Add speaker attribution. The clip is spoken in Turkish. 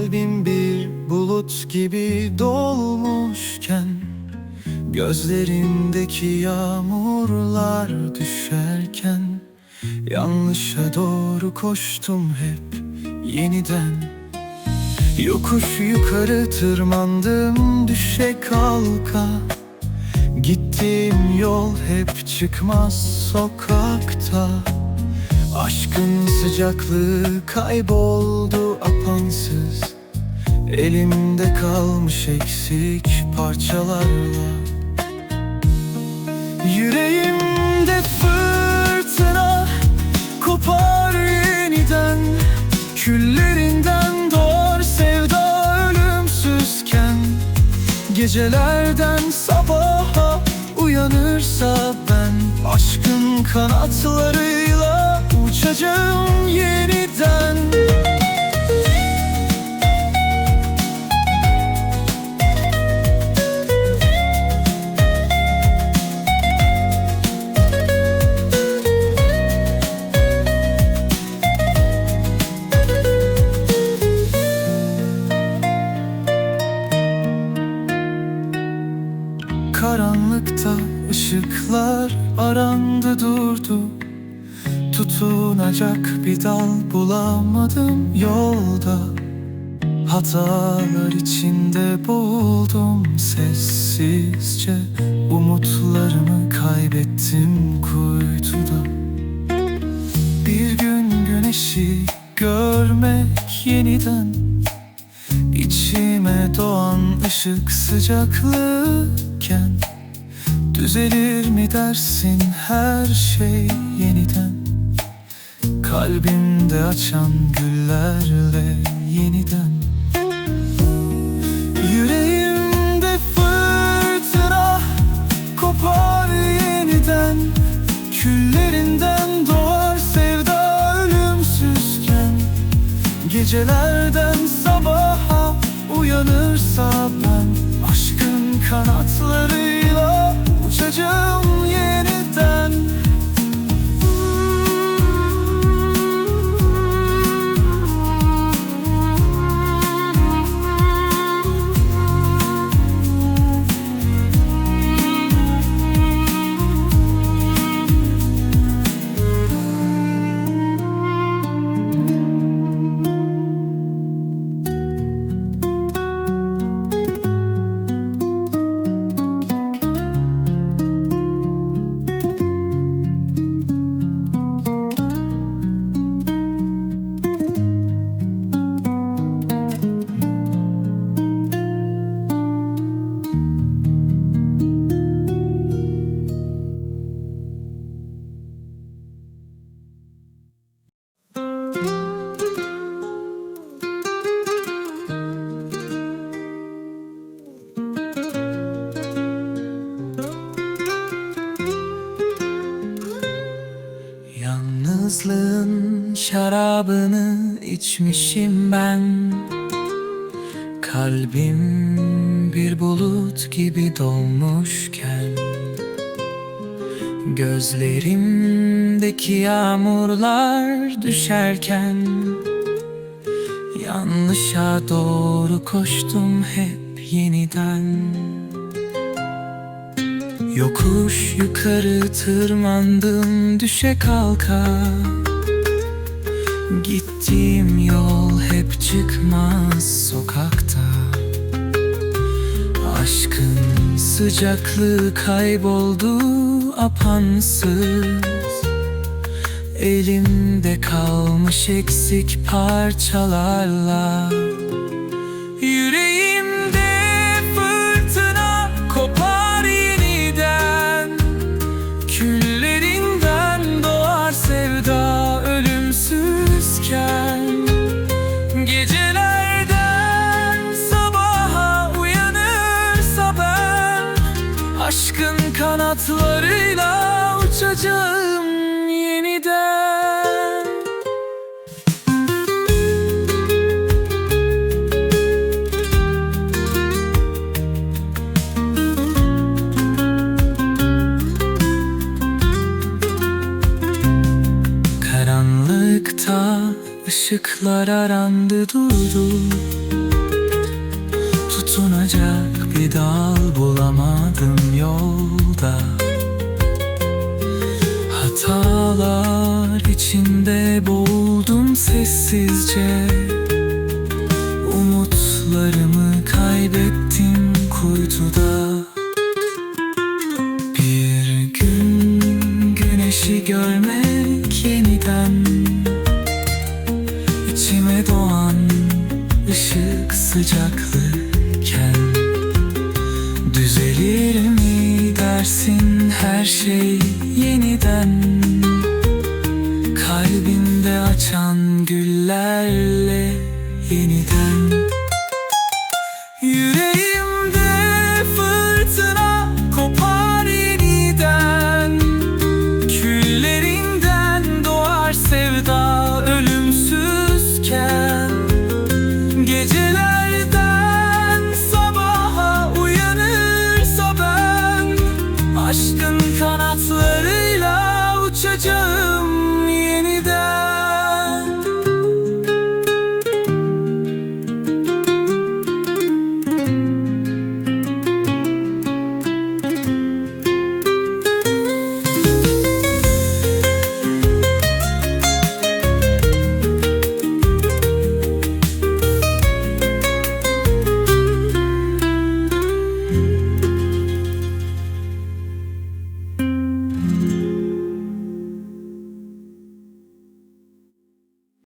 Speaker 1: Kalbim bir bulut gibi dolmuşken Gözlerindeki yağmurlar düşerken Yanlışa doğru koştum hep yeniden. Yokuş yukarı tırmandım düşe kalka Gittiğim yol hep çıkmaz sokakta. Aşkın sıcaklığı kayboldu apansız. Elimde kalmış eksik parçalarla. Yüreğimde fırtına kopar yeniden. Küllerinden doğar sevda ölümsüzken. Gecelerden sabaha uyanırsa ben Aşkın kanatlarıyla uçacağım yeniden Karanlıkta ışıklar arandı durdu. Tutunacak bir dal bulamadım yolda. Hatalar içinde boğuldum sessizce. Umutlarımı kaybettim kuytuda. Bir gün güneşi görmek yeniden. İçime doğan ışık sıcaklığıken Düzelir mi dersin her şey yeniden? Kalbimde açan güllerle yeniden. Yüreğimde fırtına kopar yeniden. Küllerinden doğar sevda ölümsüzken. Gecelerden sabaha uyanırsa ben Aşkın kanatlarıyla uçacağım yeniden Yalnızlığın şarabını içmişim ben. Kalbim bir bulut gibi dolmuşken Gözlerimdeki yağmurlar düşerken Yanlışa doğru koştum hep yeniden Yokuş yukarı tırmandım düşe kalka. Gittiğim yol hep çıkmaz sokakta. Aşkın sıcaklığı kayboldu apansız. Elimde kalmış eksik parçalarla kanatlarıyla uçacağım yeniden. Karanlıkta ışıklar arandı durdu. Tutunacak bir dal bulamadım yolda. Hatalar içinde boğuldum sessizce. Umutlarımı kaybettim kuytuda. Bir gün güneşi görmek yeniden. İçime doğan ışık sıcaklıkken mi dersin her şey yeniden. Kalbimde açan güllerle